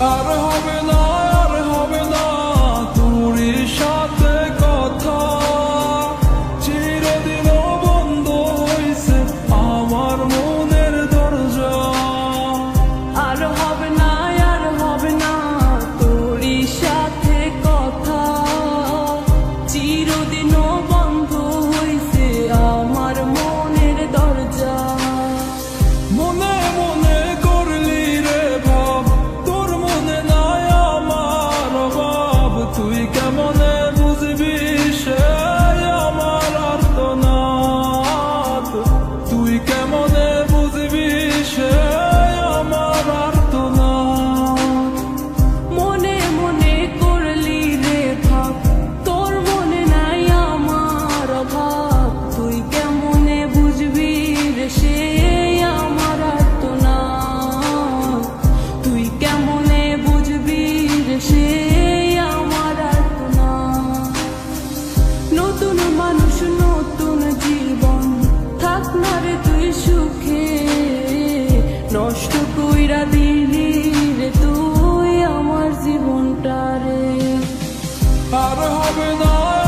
I don't know. পুইরা দিলি রে তুই আমার জীবনটারে। আর হবে না।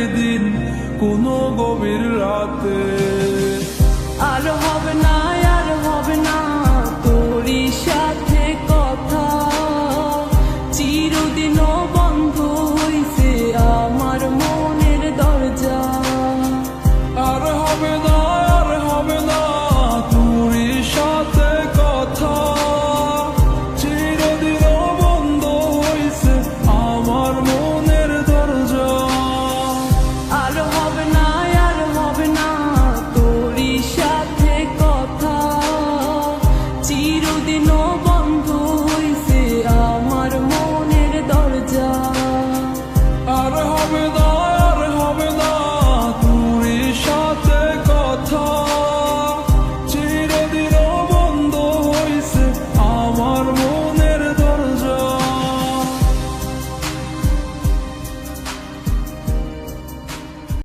একদিন কোনো গভীর রাতে। আলো হবে না summer